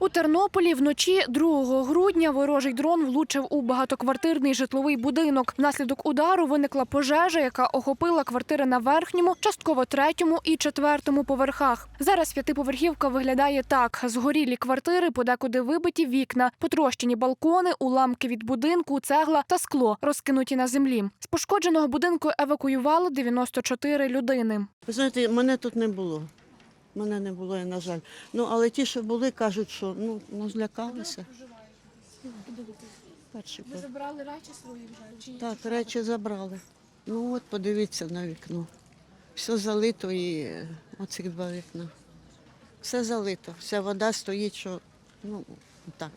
У Тернополі вночі 2 грудня ворожий дрон влучив у багатоквартирний житловий будинок. Внаслідок удару виникла пожежа, яка охопила квартири на верхньому, частково третьому і четвертому поверхах. Зараз п'ятиповерхівка виглядає так: згорілі квартири, подекуди вибиті вікна, потрощені балкони, уламки від будинку, цегла та скло розкинуті на землі. З пошкодженого будинку евакуювали 94 людини. Ви знаєте, мене тут не було. Мене не було, на жаль. Ну, але ті, що були, кажуть, що ну, ну злякалися. Перший пов- забрали речі свої вже? Так, речі забрали. Ну от подивіться на вікно. Все залито і е, оці два вікна. Все залито. Вся вода стоїть, що ну так.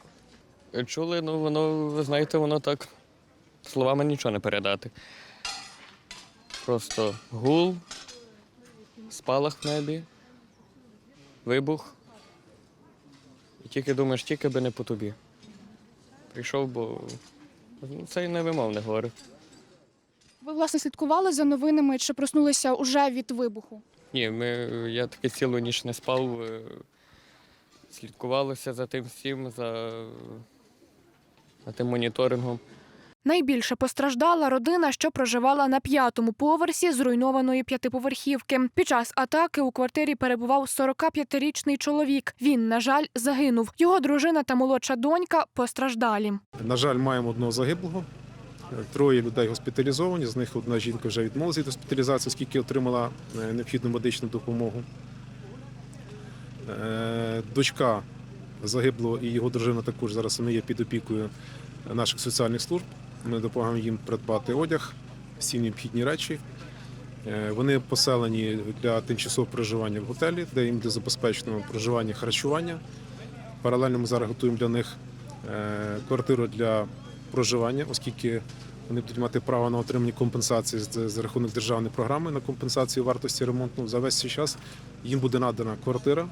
Чули, ну воно, ви знаєте, воно так словами нічого не передати. Просто гул, спалах в небі, вибух. І тільки думаєш, тільки би не по тобі. Прийшов, бо ну, це й невимовне горе. Ви власне слідкували за новинами чи проснулися уже від вибуху? Ні, ми, я таки цілу ніч не спав, е, слідкувалося за тим всім, за, за тим моніторингом. Найбільше постраждала родина, що проживала на п'ятому поверсі зруйнованої п'ятиповерхівки. Під час атаки у квартирі перебував 45-річний чоловік. Він, на жаль, загинув. Його дружина та молодша донька постраждалі. На жаль, маємо одного загиблого. Троє людей госпіталізовані. З них одна жінка вже відмовилася від госпіталізації, оскільки отримала е, необхідну медичну допомогу. Е, Дочка загиблого і його дружина також зараз вони є під опікою наших соціальних служб. Ми допомагаємо їм придбати одяг, всі необхідні речі. Е, Вони поселені для тимчасового проживання в готелі, де їм для забезпеченого проживання харчування. Паралельно ми зараз готуємо для них е, квартиру для проживання, оскільки вони будуть мати право на отримання компенсації з- рахунок державної програми на компенсацію вартості ремонту. За весь цей час їм буде надана квартира,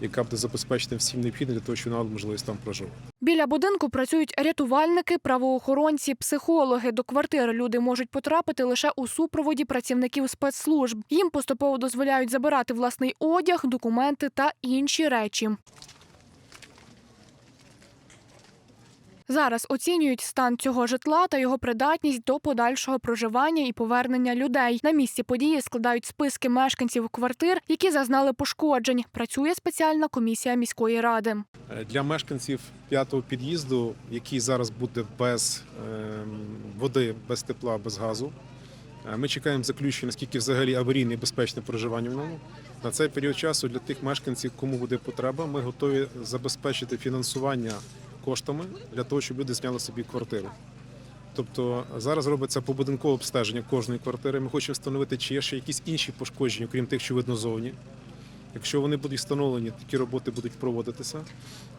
яка буде забезпечена всім необхідним для того, щоб мали можливість там проживати. Біля будинку працюють рятувальники, правоохоронці, психологи. До квартири люди можуть потрапити лише у супроводі працівників спецслужб. Їм поступово дозволяють забирати власний одяг, документи та інші речі. Зараз оцінюють стан цього житла та його придатність до подальшого проживання і повернення людей. На місці події складають списки мешканців квартир, які зазнали пошкоджень. Працює спеціальна комісія міської ради. Е, Для мешканців п'ятого під'їзду, який зараз буде без ем, води, без тепла, без газу. е, Ми чекаємо заключення, наскільки взагалі аварійне і безпечне проживання в ньому. На цей період часу для тих мешканців, кому буде потреба, ми готові забезпечити фінансування коштами для того, щоб люди зняли собі квартиру. Тобто зараз робиться побудинкове обстеження кожної квартири. Ми хочемо встановити, чи є ще якісь інші пошкодження, крім тих, що видно зовні. Якщо вони будуть встановлені, такі роботи будуть проводитися.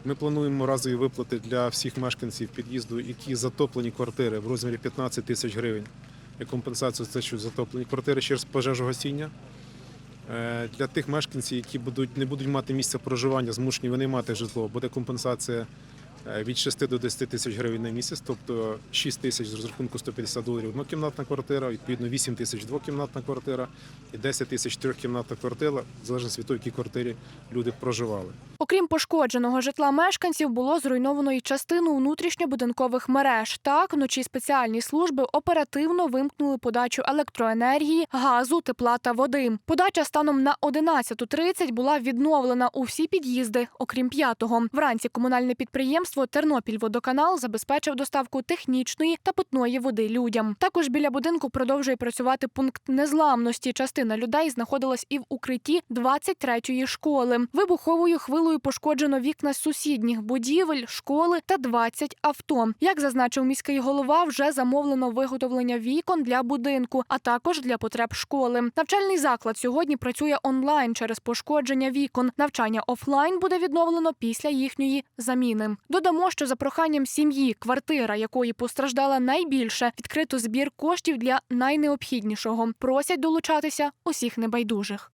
Ми плануємо разові виплати для всіх мешканців під'їзду, які затоплені квартири в розмірі 15 тисяч гривень. Як компенсацію за те, що затоплені квартири через пожежогасіння. Е, Для тих мешканців, які будуть, не будуть мати місця проживання, змушені вони мати житло, буде компенсація від 6 до 10 тисяч гривень на місяць, тобто 6 тисяч з розрахунку 150 доларів однокімнатна квартира, відповідно 8 тисяч двокімнатна квартира і 10 тисяч трьохкімнатна квартира, в залежності від того, в якій квартирі люди проживали. Окрім пошкодженого житла мешканців, було зруйновано й частину внутрішньобудинкових мереж. Так, вночі спеціальні служби оперативно вимкнули подачу електроенергії, газу, тепла та води. Подача станом на 11.30 була відновлена у всі під'їзди, окрім п'ятого. Вранці комунальне підприємство Тернопільводоканал забезпечив доставку технічної та питної води людям. Також біля будинку продовжує працювати пункт незламності. Частина людей знаходилась і в укритті 23-ї школи. Вибуховою хвилою пошкоджено вікна сусідніх будівель, школи та 20 авто. Як зазначив міський голова, вже замовлено виготовлення вікон для будинку, а також для потреб школи. Навчальний заклад сьогодні працює онлайн через пошкодження вікон. Навчання офлайн буде відновлено після їхньої заміни. Додамо, що за проханням сім'ї, квартира якої постраждала найбільше, відкрито збір коштів для найнеобхіднішого. Просять долучатися усіх небайдужих.